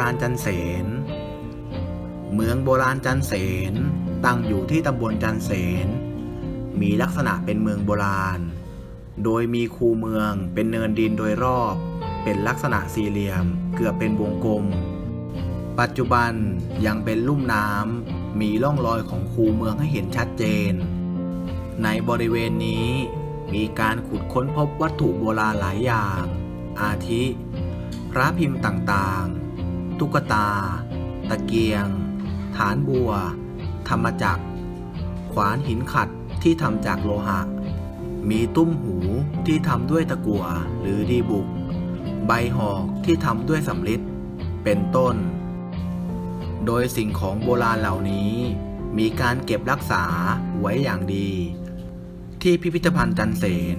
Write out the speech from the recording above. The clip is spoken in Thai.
ราณจันเสน เมืองโบราณจันเสนตั้งอยู่ที่ตำบลจันเสน มีลักษณะเป็นเมืองโบราณ โดยมีคูเมืองเป็นเนินดินโดยรอบ เป็นลักษณะสี่เหลี่ยม เกือบเป็นวงกลม ปัจจุบันยังเป็นลุ่มน้ำมีร่องรอยของคูเมืองให้เห็นชัดเจน ในบริเวณนี้มีการขุดค้นพบวัตถุโบราณหลายอย่าง อาทิ พระพิมพ์ต่างๆ ตุ๊กตา ตะเกียง ฐานบัว ธรรมจักร ขวานหินขัดที่ทำจากโลหะ มีตุ้มหูที่ทำด้วยตะกั่วหรือดีบุก ใบหอกที่ทำด้วยสำริด เป็นต้น โดยสิ่งของโบราณเหล่านี้ มีการเก็บรักษาไว้อย่างดี ที่พิพิธภัณฑ์จันเสน